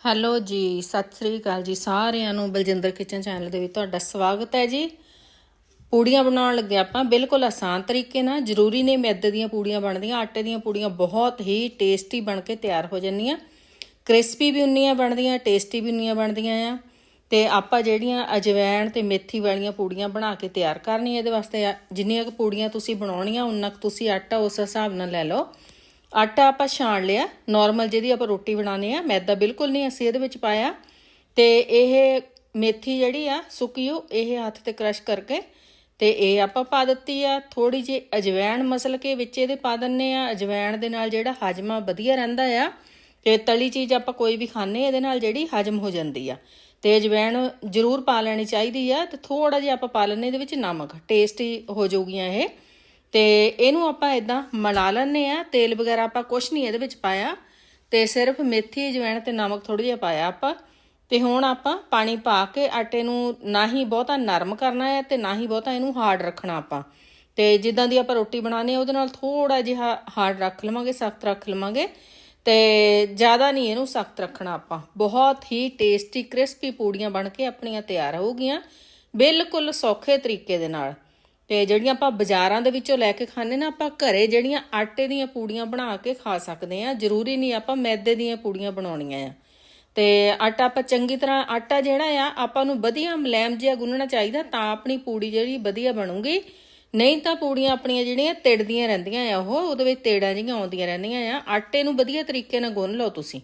Hello ਜੀ, ਸਤਿ ਸ੍ਰੀ ਅਕਾਲ ਜੀ ਸਾਰਿਆਂ ਨੂੰ ਬਲਜਿੰਦਰ ਕਿਚਨ ਚੈਨਲ ਦੇ ਵਿੱਚ ਤੁਹਾਡਾ ਸਵਾਗਤ ਹੈ ਜੀ। ਪੂੜੀਆਂ ਬਣਾਉਣ ਲੱਗੇ ਆਪਾਂ ਬਿਲਕੁਲ ਆਸਾਨ ਤਰੀਕੇ ਨਾਲ, ਜ਼ਰੂਰੀ ਨਹੀਂ ਮੈਦੇ ਦੀਆਂ ਪੂੜੀਆਂ ਬਣਦੀਆਂ, ਆਟੇ ਦੀਆਂ ਪੂੜੀਆਂ ਬਹੁਤ ਹੀ ਟੇਸਟੀ ਬਣ ਕੇ ਤਿਆਰ ਹੋ ਜਾਂਦੀਆਂ। ਕ੍ਰਿਸਪੀ ਵੀ ਉਨੀਆਂ ਬਣਦੀਆਂ, ਟੇਸਟੀ ਵੀ ਉਨੀਆਂ ਬਣਦੀਆਂ ਆ। ਤੇ ਆਪਾਂ ਜਿਹੜੀਆਂ ਅਜਵੈਣ ਤੇ ਮੇਥੀ ਵਾਲੀਆਂ ਪੂੜੀਆਂ ਬਣਾ ਕੇ ਤਿਆਰ ਕਰਨੀਆਂ ਇਹਦੇ ਵਾਸਤੇ ਜਿੰਨੀਆਂ ਕੁ ਪੂੜੀਆਂ ਤੁਸੀਂ ਬਣਾਉਣੀਆਂ, ਉਨਾ ਕੁ ਤੁਸੀਂ ਆਟਾ ਉਸ ਹਿਸਾਬ ਨਾਲ ਲੈ ਲਓ। ਆਟਾ ਆਪਾਂ ਛਾਣ ਲਿਆ ਨਾਰਮਲ ਜਿਹਦੀ ਆਪਾਂ ਰੋਟੀ ਬਣਾਉਂਦੇ ਆ ਮੈਦਾ ਬਿਲਕੁਲ ਨਹੀਂ ਅਸੀਂ ਇਹਦੇ ਵਿੱਚ ਪਾਇਆ। ਤੇ ਇਹ ਮੇਥੀ ਜਿਹੜੀ ਆ, ਸੁੱਕੀ ਉਹ, ਇਹ ਹੱਥ ਤੇ ਕ੍ਰਸ਼ ਕਰਕੇ ਤੇ ਇਹ ਆਪਾਂ ਪਾ ਦਿੱਤੀ ਆ। ਥੋੜੀ ਜਿਹੀ ਅਜਵੈਣ ਮਸਲ ਕੇ ਵਿੱਚ ਇਹਦੇ ਪਾ ਦਿੰਨੇ ਆ ਅਜਵੈਣ ਦੇ ਨਾਲ ਜਿਹੜਾ ਹਜਮਾ ਵਧੀਆ ਰਹਿੰਦਾ ਆ। ਤੇ ਤਲੀ ਚੀਜ਼ ਆਪਾਂ ਕੋਈ ਵੀ ਖਾਣੇ ਇਹਦੇ ਨਾਲ ਜਿਹੜੀ ਹਜਮ ਹੋ ਜਾਂਦੀ ਆ। ਤੇ ਅਜਵੈਣ ਜ਼ਰੂਰ ਪਾ ਲੈਣੀ ਚਾਹੀਦੀ ਆ ਤੇ ਥੋੜਾ ਜਿਹਾ ਆਪਾਂ ਪਾ ਲੈਣੇ ਇਹਦੇ ਵਿੱਚ ਨਮਕ। ਟੇਸਟੀ ਹੋ ਜਾਊਗੀਆਂ ਇਹ। ਤੇ ਇਹਨੂੰ ਆਪਾਂ ਇਦਾਂ ਮਿਲਾ ਲੈਣੇ ਆ ਤੇਲ ਵਗੈਰਾ ਆਪਾਂ ਕੁਛ ਨਹੀਂ ਇਹਦੇ ਵਿੱਚ ਪਾਇਆ। ਤੇ ਸਿਰਫ ਮੇਥੀ ਅਜਵਾਇਣ ਤੇ ਨਮਕ ਥੋੜਾ ਜਿਹਾ ਪਾਇਆ ਆਪਾਂ। ਤੇ ਹੁਣ ਆਪਾਂ ਪਾਣੀ ਪਾ ਕੇ ਆਟੇ ਨੂੰ ਨਾ ਹੀ ਬਹੁਤਾ ਨਰਮ ਕਰਨਾ ਹੈ ਤੇ ਨਾ ਹੀ ਬਹੁਤਾ ਇਹਨੂੰ ਹਾਰਡ ਰੱਖਣਾ ਆਪਾਂ। ਤੇ ਜਿੱਦਾਂ ਦੀ ਆਪਾਂ ਰੋਟੀ ਬਣਾਉਣੀ ਆ ਉਹਦੇ ਨਾਲ ਥੋੜਾ ਜਿਹਾ ਹਾਰਡ ਰੱਖ ਲਵਾਂਗੇ, ਸਖਤ ਰੱਖ ਲਵਾਂਗੇ। ਤੇ ਜ਼ਿਆਦਾ ਨਹੀਂ ਇਹਨੂੰ ਸਖਤ ਰੱਖਣਾ ਆਪਾਂ। ਬਹੁਤ ਹੀ ਟੇਸਟੀ ਕ੍ਰਿਸਪੀ ਪੂੜੀਆਂ ਬਣ ਕੇ ਆਪਣੀਆਂ ਤਿਆਰ ਹੋਊਗੀਆਂ ਬਿਲਕੁਲ ਸੌਖੇ ਤਰੀਕੇ ਦੇ ਨਾਲ। ਤੇ ਜਿਹੜੀਆਂ ਆਪਾਂ ਬਾਜ਼ਾਰਾਂ ਦੇ ਵਿੱਚੋਂ ਲੈ ਕੇ ਖਾਣੇ ਨਾ, ਆਪਾਂ ਘਰੇ ਜਿਹੜੀਆਂ ਆਟੇ ਦੀਆਂ ਪੂੜੀਆਂ ਬਣਾ ਕੇ ਖਾ ਸਕਦੇ ਆ ਜ਼ਰੂਰੀ ਨਹੀਂ ਆਪਾਂ ਮੈਦੇ ਦੀਆਂ ਪੂੜੀਆਂ ਬਣਾਉਣੀਆਂ ਆ। ਤੇ ਆਟਾ ਆਪਾਂ ਚੰਗੀ ਤਰ੍ਹਾਂ, ਆਟਾ ਜਿਹੜਾ ਆ, ਆਪਾਂ ਨੂੰ ਵਧੀਆ ਮਲੈਮ ਜਿਹਾ ਗੁੰਨਣਾ ਚਾਹੀਦਾ ਤਾਂ ਆਪਣੀ ਪੂੜੀ ਜਿਹੜੀ ਵਧੀਆ ਬਣੂਗੀ। ਨਹੀਂ ਤਾਂ ਪੂੜੀਆਂ ਆਪਣੀਆਂ ਜਿਹੜੀਆਂ ਤਿੜਦੀਆਂ ਰਹਿੰਦੀਆਂ ਆ, ਉਹ ਉਹਦੇ ਵਿੱਚ ਤੇੜਾਂ ਜਿਹੀਆਂ ਆਉਂਦੀਆਂ ਰਹਿੰਦੀਆਂ ਆ। ਆਟੇ ਨੂੰ ਵਧੀਆ ਤਰੀਕੇ ਨਾਲ ਗੁੰਨ ਲਓ ਤੁਸੀਂ।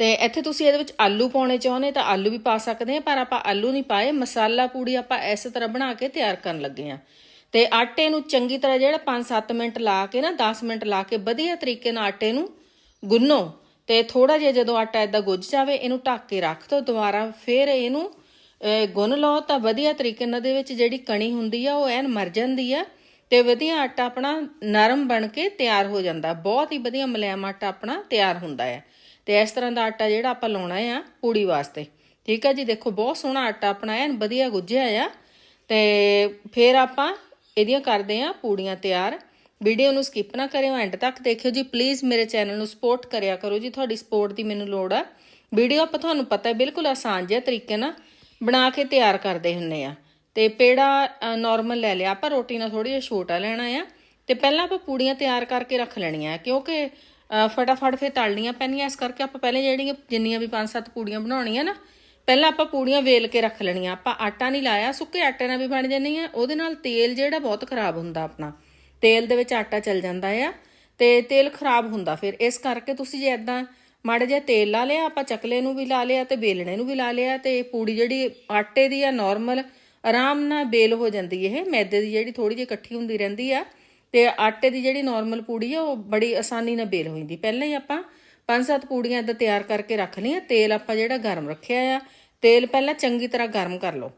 ਤੇ ਇੱਥੇ ਤੁਸੀਂ ਇਹਦੇ ਵਿੱਚ ਆਲੂ ਪਾਉਣੇ ਚਾਹੁੰਦੇ ਤਾਂ ਆਲੂ ਵੀ ਪਾ ਸਕਦੇ ਆ ਪਰ ਆਪਾਂ ਆਲੂ ਨਹੀਂ ਪਾਏ। ਮਸਾਲਾ ਪੂੜੀ ਆਪਾਂ ਇਸ ਤਰ੍ਹਾਂ ਬਣਾ ਕੇ ਤਿਆਰ ਕਰਨ ਲੱਗੇ ਆ ਤੇ ਆਟੇ ਨੂੰ ਚੰਗੀ ਤਰ੍ਹਾਂ ਜਿਹੜਾ 5-7 ਮਿੰਟ ਲਾ ਕੇ ਨਾ 10 ਮਿੰਟ ਲਾ ਕੇ ਵਧੀਆ ਤਰੀਕੇ ਨਾਲ ਆਟੇ ਨੂੰ ਗੁੰਨੋ। ਤੇ ਥੋੜਾ ਜਿਹਾ ਜਦੋਂ ਆਟਾ ਇਦਾਂ ਗੁੱਝ ਜਾਵੇ, ਇਹਨੂੰ ਢੱਕ ਕੇ ਰੱਖ ਦਿਓ ਦੁਬਾਰਾ, ਫਿਰ ਇਹਨੂੰ ਗੁੰਨ ਲਓ ਤਾਂ ਵਧੀਆ ਤਰੀਕੇ ਨਾਲ ਦੇ ਵਿੱਚ ਜਿਹੜੀ ਕਣੀ ਹੁੰਦੀ ਆ, ਉਹ ਐਨ ਮਰ ਜਾਂਦੀ ਆ ਤੇ ਵਧੀਆ ਆਟਾ ਆਪਣਾ ਨਰਮ ਬਣ ਕੇ ਤਿਆਰ ਹੋ ਜਾਂਦਾ। ਬਹੁਤ ਹੀ ਵਧੀਆ ਮੁਲਾਇਮ ਆਟਾ ਆਪਣਾ ਤਿਆਰ ਹੁੰਦਾ ਹੈ ਤੇ ਇਸ ਤਰ੍ਹਾਂ ਦਾ ਆਟਾ ਜਿਹੜਾ ਆਪਾਂ ਲਾਉਣਾ ਆ ਪੂੜੀ ਵਾਸਤੇ। ਠੀਕ ਆ ਜੀ? ਦੇਖੋ, ਬਹੁਤ ਸੋਹਣਾ ਆਟਾ ਆਪਣਾ ਐਨ ਵਧੀਆ ਗੁੱਝਿਆ ਆ। ਤੇ ਫਿਰ ਆਪਾਂ ਇਹਦੀਆਂ ਕਰਦੇ ਆ ਪੂੜੀਆਂ ਤਿਆਰ। ਵੀਡੀਓ ਨੂੰ ਸਕਿਪ ਨਾ ਕਰਿਓ, ਐਂਡ ਤੱਕ ਦੇਖਿਓ ਜੀ। ਪਲੀਜ਼ ਮੇਰੇ ਚੈਨਲ ਨੂੰ ਸਪੋਰਟ ਕਰਿਆ ਕਰੋ ਜੀ। ਤੁਹਾਡੀ ਸਪੋਰਟ ਦੀ ਮੈਨੂੰ ਲੋੜ ਆ। ਵੀਡੀਓ ਆਪਾਂ ਤੁਹਾਨੂੰ ਪਤਾ ਹੈ, ਬਿਲਕੁਲ ਆਸਾਨ ਜਿਹਾ ਤਰੀਕੇ ਨਾਲ ਬਣਾ ਕੇ ਤਿਆਰ ਕਰਦੇ ਹੁੰਨੇ ਆ। ਤੇ ਪੇੜਾ ਨਾਰਮਲ ਲੈ ਲਿਆ। ਆਪਾਂ ਰੋਟੀ ਨਾਲ ਥੋੜੀ ਜਿਹਾ ਛੋਟਾ ਲੈਣਾ ਆ। ਤੇ ਪਹਿਲਾਂ ਆਪਾਂ ਪੂੜੀਆਂ ਤਿਆਰ ਕਰਕੇ ਰੱਖ ਲੈਣੀਆਂ ਕਿਉਂਕਿ ਫਟਾਫਟ ਫੇ ਤਲਣੀਆਂ ਪੈਣੀਆਂ, ਇਸ ਕਰਕੇ ਆਪਾਂ ਪਹਿਲੇ ਜਿਹੜੀਆਂ ਜਿੰਨੀਆਂ ਵੀ 5-7 ਪੂੜੀਆਂ ਬਣਾਉਣੀਆਂ ਨਾ, ਪਹਿਲਾਂ ਆਪਾਂ ਪੂੜੀਆਂ ਵੇਲ ਕੇ ਰੱਖ ਲੈਣੀਆਂ। ਆਪਾਂ ਆਟਾ ਨਹੀਂ ਲਾਇਆ, ਸੁੱਕੇ ਆਟੇ ਨਾਲ ਵੀ ਬਣ ਜਾਂਦੀਆਂ ਉਹਦੇ ਨਾਲ ਤੇਲ ਜਿਹੜਾ ਬਹੁਤ ਖਰਾਬ ਹੁੰਦਾ ਆਪਣਾ। ਤੇਲ ਦੇ ਵਿੱਚ ਆਟਾ ਚਲ ਜਾਂਦਾ ਆ ਤੇ ਤੇਲ ਖਰਾਬ ਹੁੰਦਾ ਫਿਰ। ਇਸ ਕਰਕੇ ਤੁਸੀਂ ਜੇ ਇਦਾਂ ਮਾੜਾ ਜਿਹਾ ਤੇਲ ਲਾ ਲਿਆ, ਆਪਾਂ ਚਕਲੇ ਨੂੰ ਵੀ ਲਾ ਲਿਆ ਤੇ ਬੇਲਣੇ ਨੂੰ ਵੀ ਲਾ ਲਿਆ ਤੇ ਪੂੜੀ ਜਿਹੜੀ ਆਟੇ ਦੀ ਆ ਨਾਰਮਲ ਆਰਾਮ ਨਾਲ ਬੇਲ ਹੋ ਜਾਂਦੀ ਇਹ, ਮੈਦੇ ਦੀ ਜਿਹੜੀ ਥੋੜੀ ਜਿਹੀ ਇਕੱਠੀ ਹੁੰਦੀ ਰਹਿੰਦੀ ਆ ਤੇ ਆਟੇ ਦੀ ਜਿਹੜੀ ਨਾਰਮਲ ਪੂੜੀ ਆ, ਉਹ ਬੜੀ ਆਸਾਨੀ ਨਾਲ ਬੇਲ ਹੋ ਜਾਂਦੀ। ਪਹਿਲਾਂ ਹੀ ਆਪਾਂ ਪੰਜ ਸੱਤ ਪੂੜੀਆਂ ਇਦਾਂ ਤਿਆਰ ਕਰਕੇ ਰੱਖ ਲਈਆਂ। ਤੇਲ ਆਪਾਂ ਜਿਹੜਾ ਗਰਮ ਰੱਖਿਆ ਆ, ਤੇਲ ਪਹਿਲਾਂ ਚੰਗੀ ਤਰ੍ਹਾਂ ਗਰਮ ਕਰ ਲਓ।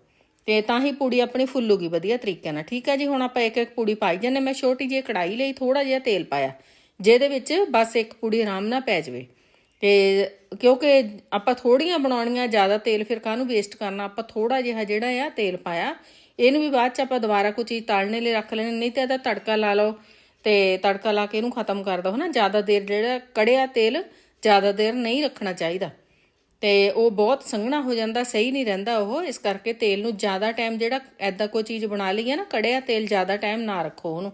ਤੇ ਤਾਂ ਹੀ ਪੂੜੀ ਆਪਣੀ ਫੁੱਲੂਗੀ ਵਧੀਆ ਤਰੀਕੇ ਨਾਲ। ਠੀਕ ਹੈ ਜੀ, ਹੁਣ ਆਪਾਂ ਇੱਕ ਇੱਕ ਪੂੜੀ ਪਾਈ ਜਾਂਦੇ ਮੈਂ ਛੋਟੀ ਜਿਹੀ ਕੜਾਈ ਲਈ ਥੋੜਾ ਜਿਹਾ ਤੇਲ ਪਾਇਆ, ਜਿਹਦੇ ਵਿੱਚ ਬਸ ਇੱਕ ਪੂੜੀ ਆਰਾਮ ਨਾਲ ਪੈ ਜਾਵੇ। ਤੇ ਕਿਉਂਕਿ ਆਪਾਂ ਥੋੜੀਆਂ ਬਣਾਉਣੀਆਂ, ਜ਼ਿਆਦਾ ਤੇਲ ਫਿਰ ਕਾਹਨੂੰ ਵੇਸਟ ਕਰਨਾ? ਆਪਾਂ ਥੋੜਾ ਜਿਹਾ ਜਿਹੜਾ ਆ, ਤੇਲ ਪਾਇਆ। ਇਹਨੂੰ ਵੀ ਬਾਅਦ ਚ ਆਪਾਂ ਦੁਬਾਰਾ ਕੋਈ ਚੀਜ਼ ਤਾਲਣੇ ਲਈ ਰੱਖ ਲੈਣੀ ਨਹੀਂ ਤਾਂ ਇਹਦਾ ਤੜਕਾ ਲਾ ਲਓ ਤੇ ਤੜਕਾ ਲਾ ਕੇ ਇਹਨੂੰ ਖਤਮ ਕਰ ਦੋ ਹਨਾ। ਜ਼ਿਆਦਾ ਦੇਰ ਜਿਹੜਾ ਕੜਿਆ ਤੇਲ ਜ਼ਿਆਦਾ ਦੇਰ ਨਹੀਂ ਰੱਖਣਾ ਚਾਹੀਦਾ। ਤੇ ਉਹ ਬਹੁਤ ਸੰਘਣਾ ਹੋ ਜਾਂਦਾ, ਸਹੀ ਨਹੀਂ ਰਹਿੰਦਾ ਉਹ। ਇਸ ਕਰਕੇ ਤੇਲ ਨੂੰ ਜ਼ਿਆਦਾ ਟਾਈਮ ਜਿਹੜਾ ਐਦਾਂ ਕੋਈ ਚੀਜ਼ ਬਣਾ ਲਈ ਹੈ ਨਾ, ਕੜਿਆ ਤੇਲ ਜ਼ਿਆਦਾ ਟਾਈਮ ਨਾ ਰੱਖੋ ਉਹਨੂੰ।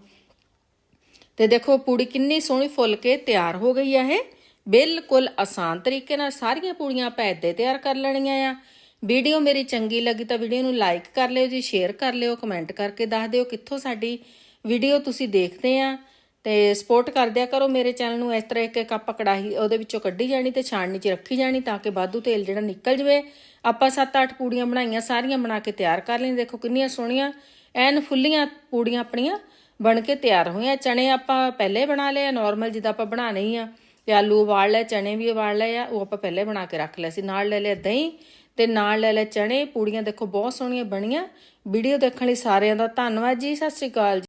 ਤੇ ਦੇਖੋ, ਪੂੜੀ ਕਿੰਨੀ ਸੋਹਣੀ ਫੁੱਲ ਕੇ ਤਿਆਰ ਹੋ ਗਈ ਹੈ ਇਹ। ਬਿਲਕੁਲ ਆਸਾਨ ਤਰੀਕੇ ਨਾਲ ਸਾਰੀਆਂ ਪੂੜੀਆਂ ਆਪਾਂ ਏਦਾਂ ਤਿਆਰ ਕਰ ਲੈਣੀਆਂ ਆ। ਵੀਡੀਓ ਮੇਰੀ ਚੰਗੀ ਲੱਗੀ ਤਾਂ ਵੀਡੀਓ ਨੂੰ ਲਾਈਕ ਕਰ ਲਿਓ ਜੀ, ਸ਼ੇਅਰ ਕਰ ਲਿਓ, ਕਮੈਂਟ ਕਰਕੇ ਦੱਸ ਦਿਓ ਕਿੱਥੋਂ ਸਾਡੀ ਵੀਡੀਓ ਤੁਸੀਂ ਦੇਖਦੇ ਆ। ਤੇ ਸਪੋਰਟ ਕਰ ਦਿਆ ਕਰੋ ਮੇਰੇ ਚੈਨਲ ਨੂੰ, ਇਸ ਤਰ੍ਹਾਂ ਇੱਕ ਇੱਕ ਆਪਾਂ ਕੜਾਹੀ ਉਹਦੇ ਵਿੱਚੋਂ ਕੱਢੀ ਜਾਣੀ ਤੇ ਛਾਣਨੀ 'ਚ ਰੱਖੀ ਜਾਣੀ ਤਾਂ ਕਿ ਵਾਧੂ ਤੇਲ ਜਿਹੜਾ ਨਿਕਲ ਜਵੇ। ਆਪਾਂ 7-8 ਪੂੜੀਆਂ ਬਣਾਈਆਂ, ਸਾਰੀਆਂ ਬਣਾ ਕੇ ਤਿਆਰ ਕਰ ਲਈਆਂ ਦੇਖੋ ਕਿੰਨੀਆਂ ਸੋਹਣੀਆਂ, ਐਨ ਫੁੱਲੀਆਂ ਪੂੜੀਆਂ ਆਪਣੀਆਂ ਬਣ ਕੇ ਤਿਆਰ ਹੋਈਆਂ। ਚਣੇ ਆਪਾਂ ਪਹਿਲੇ ਬਣਾ ਲਏ ਆ ਨਾਰਮਲ ਜਿੱਦਾਂ ਆਪਾਂ ਬਣਾਣੇ ਹੀ ਆ। ਤੇ ਆਲੂ ਉਬਾਲ ਲਏ ਚਣੇ ਵੀ ਉਬਾਲ ਲਏ ਆ, ਉਹ ਆਪਾਂ ਪਹਿਲੇ ਬਣਾ ਕੇ ਰੱਖ ਲਿਆ ਸੀ। ਨਾਲ ਲੈ ਲਿਆ ਦਹੀਂ ਤੇ ਨਾਲ ਲੈ ਲੈ ਚਣੇ, ਪੂੜੀਆਂ ਦੇਖੋ ਬਹੁਤ ਸੋਹਣੀਆਂ ਬਣੀਆਂ। ਵੀਡੀਓ ਦੇਖਣ ਲਈ ਸਾਰਿਆਂ ਦਾ ਧੰਨਵਾਦ ਜੀ, ਸਤਿ ਸ਼੍ਰੀ ਅਕਾਲ ਜੀ।